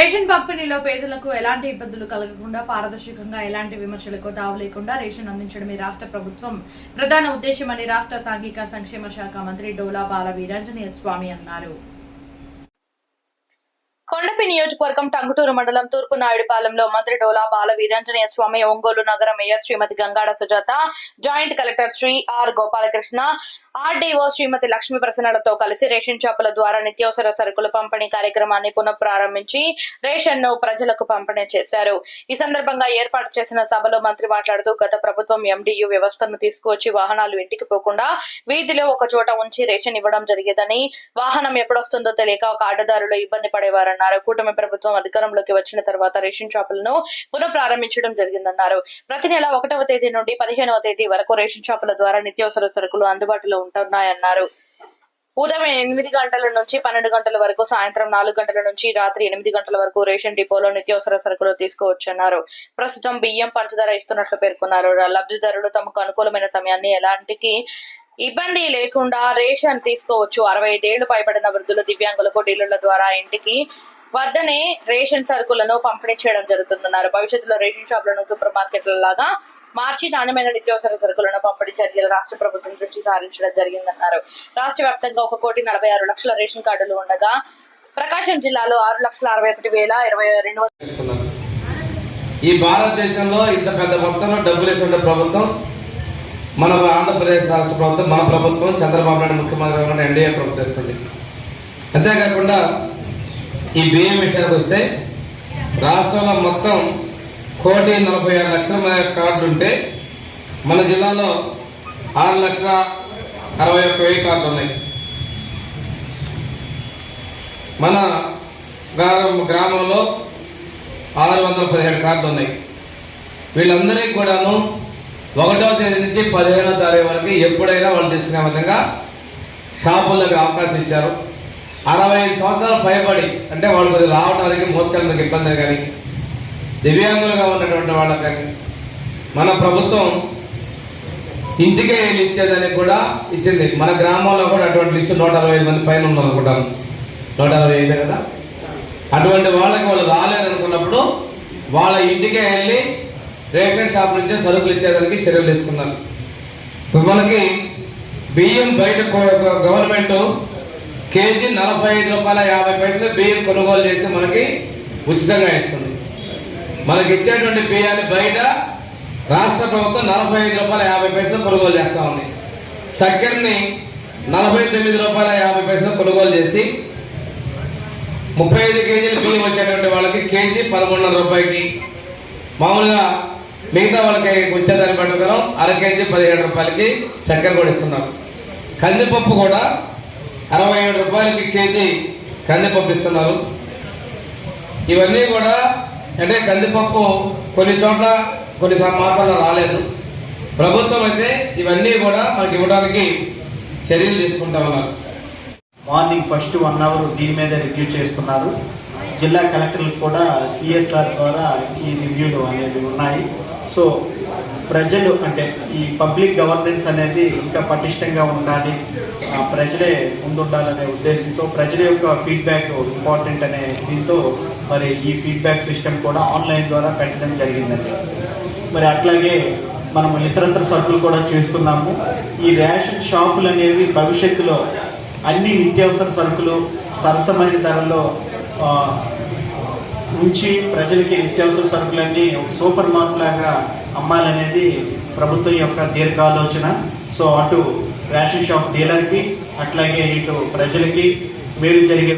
Ration పంపిణీలో పేదలకు ఎలాంటి ఇబ్బందులు కలగకుండా పారదర్శకంగా ఎలాంటి విమర్శలకు తావు లేకుండా రేషన్ అందించడమే రాష్ట్ర ప్రభుత్వం ప్రధాన ఉద్దేశమని రాష్ట్ర సాంఘిక సంక్షేమ శాఖ మంత్రి డోలా బాల వీరాంజనేయ స్వామి అన్నారు. కొండపి నియోజకవర్గం టంగుటూరు మండలం తూర్పు నాయుడుపాలెంలో మంత్రి డోలా బాల వీరాంజనేయ స్వామి ఒంగోలు నగర mayor Srimati Gangada Sujatha joint collector Sri R Gopalakrishna RDO Srimati Lakshmi ప్రసన్నలతో కలిసి రేషన్ షాపుల ద్వారా నిత్యావసర సరుకుల పంపిణీ కార్యక్రమాన్ని పునఃప్రారంభించి రేషన్ను ప్రజలకు పంపిణీ చేశారు. ఈ సందర్భంగా ఏర్పాటు చేసిన సభలో మంత్రి మాట్లాడుతూ గత ప్రభుత్వం ఎండియు వ్యవస్థను తీసుకువచ్చి వాహనాలు ఇంటికి పోకుండా వీధిలో ఒక చోట ఉంచి రేషన్ ఇవ్వడం జరిగేదని వాహనం ఎప్పుడొస్తుందో తెలియక కార్డుదారులు ఇబ్బంది పడేవారన్నారు. కూటమి ప్రభుత్వం అధికారంలోకి వచ్చిన తర్వాత రేషన్ షాపులను పునః ప్రారంభించడం జరిగిందన్నారు. ప్రతి నెల ఒకటవ తేదీ నుండి పదిహేనవ తేదీ వరకు రేషన్ షాపుల ద్వారా నిత్యావసర సరుకులు అందుబాటులో ఉంటున్నాయన్నారు. ఉదయం ఎనిమిది గంటల నుంచి పన్నెండు గంటల వరకు సాయంత్రం నాలుగు గంటల నుంచి రాత్రి ఎనిమిది గంటల వరకు రేషన్ డిపోలో నిత్యావసర సరుకులు తీసుకోవచ్చన్నారు. ప్రస్తుతం బియ్యం పంచదార ఇస్తున్నట్లు పేర్కొన్నారు. లబ్ధిదారులు తమకు అనుకూలమైన సమయాన్ని ఎలాంటికి ఇబ్బంది లేకుండా రేషన్ తీసుకోవచ్చు. అరవై ఐదేళ్ళు పైబడిన వృద్ధులు దివ్యాంగులకు డీలర్ల ద్వారా ఇంటికి వద్దనే రేషన్ సరుకులను పంపిణీ చేయడం జరుగుతుందన్నారు. భవిష్యత్తులో రేషన్ షాపులను సూపర్ మార్కెట్ల లాగా మార్చి నాణ్యమైన నిత్యావసర సరుకులను పంపిణీ చర్యలు రాష్ట్ర ప్రభుత్వం దృష్టి సారించడం జరిగిందన్నారు. రాష్ట్ర వ్యాప్తంగా ఒక కోటి నలభై ఆరు లక్షల రేషన్ కార్డులు ఉండగా ప్రకాశం జిల్లాలో ఆరు లక్షల అరవై ఒకటి వేల ఇరవై రెండు ఈ భారతదేశంలో ఇంత పెద్ద మొత్తంలో డబ్బులు వేసిన ప్రభుత్వం మన ఆంధ్రప్రదేశ్ రాష్ట్ర ప్రభుత్వం మన ప్రభుత్వం చంద్రబాబు నాయుడు ముఖ్యమంత్రి ఎన్డీఏ ప్రభుత్వం అంతేకాకుండా ఈ బియ్యం విషయానికి వస్తే రాష్ట్రంలో మొత్తం కోటి నలభై ఆరు లక్షల కార్డు ఉంటే మన జిల్లాలో ఆరు లక్షల అరవై ఒక్క వెయ్యి కార్డులు ఉన్నాయి. మన గ్రామంలో ఆరు వందల పదిహేడు కార్డులు ఉన్నాయి. వీళ్ళందరికీ కూడాను ఒకటో తేదీ నుంచి పదిహేనో తారీఖు వరకు ఎప్పుడైనా వాళ్ళు తీసుకునే విధంగా షాపులకు అవకాశం ఇచ్చారు. అరవై ఐదు సంవత్సరాలు భయపడి అంటే వాళ్ళు కొద్దిగా రావడానికి మోసుకెళ్ళడానికి ఇబ్బంది కానీ దివ్యాంగులుగా ఉన్నటువంటి వాళ్ళకి కానీ మన ప్రభుత్వం ఇంటికే వెళ్ళి ఇచ్చేదానికి కూడా ఇచ్చింది. మన గ్రామంలో కూడా అటువంటి లిస్టు నూట అరవై ఐదు మంది పైన ఉన్నారు నూట అరవై ఐదు కదా? అటువంటి వాళ్ళకి వాళ్ళు రాలేదనుకున్నప్పుడు వాళ్ళ ఇంటికే వెళ్ళి రేషన్ షాప్ నుంచి సరుకులు ఇచ్చేదానికి చర్యలు తీసుకున్నారు. ఇప్పుడు మనకి బియ్యం బయట గవర్నమెంట్ కేజీ నలభై ఐదు రూపాయల యాభై పైసలు బియ్యం కొనుగోలు చేసి మనకి ఉచితంగా ఇస్తుంది. మనకి ఇచ్చేటువంటి బియ్యాన్ని బయట రాష్ట్ర ప్రభుత్వం నలభై ఐదు రూపాయల యాభై పైసలు కొనుగోలు చేస్తూ ఉంది. చక్కెరని నలభై తొమ్మిది రూపాయల యాభై పైసలు కొనుగోలు చేసి ముప్పై ఐదు కేజీలు బియ్యం వచ్చేటువంటి వాళ్ళకి కేజీ పదమూడున్నర రూపాయకి మామూలుగా మిగతా వాళ్ళకి వచ్చేదాన్ని ప్రకారం అర కేజీ పదిహేడు రూపాయలకి చక్కెర కూడా ఇస్తున్నారు కందిపప్పు కూడా అరవై ఏడు రూపాయలకి కేజీ కందిపప్పు ఇస్తున్నారు. ఇవన్నీ కూడా అంటే కందిపప్పు కొన్ని చోట్ల కొన్ని మాసాలు రాలేదు. ప్రభుత్వం అయితే ఇవన్నీ కూడా మనకి ఇవ్వడానికి చర్యలు తీసుకుంటా ఉన్నారు. మార్నింగ్ ఫస్ట్ వన్ అవర్ దీని మీద రివ్యూ చేస్తున్నారు. జిల్లా కలెక్టర్లకు కూడా సిఎస్ఆర్ ద్వారా ఈ రివ్యూలు అనేవి ఉన్నాయి. సో ప్రజలు అంటే ఈ పబ్లిక్ గవర్నెన్స్ అనేది ఇంకా పటిష్టంగా ఉండాలి ప్రజలే ముందుండాలనే ఉద్దేశంతో ప్రజల యొక్క ఫీడ్బ్యాక్ ఇంపార్టెంట్ అనే దీంతో మరి ఈ ఫీడ్బ్యాక్ సిస్టమ్ కూడా ఆన్లైన్ ద్వారా పెట్టడం జరిగిందండి. మరి అట్లాగే మనం ఇతరత్ర సరుకులు కూడా చేస్తున్నాము. ఈ రేషన్ షాపులు అనేవి భవిష్యత్తులో అన్ని నిత్యావసర సరుకులు సరసమైన ధరల్లో ఉంచి ప్రజలకి నిత్యావసర సరుకులన్నీ ఒక సూపర్ మార్క్ లాగా అమ్మాలనేది ప్రభుత్వం యొక్క దీర్ఘాలోచన. సో అటు రేషన్ షాప్ డీలర్కి అట్లాగే ఇటు ప్రజలకి మేలు జరిగే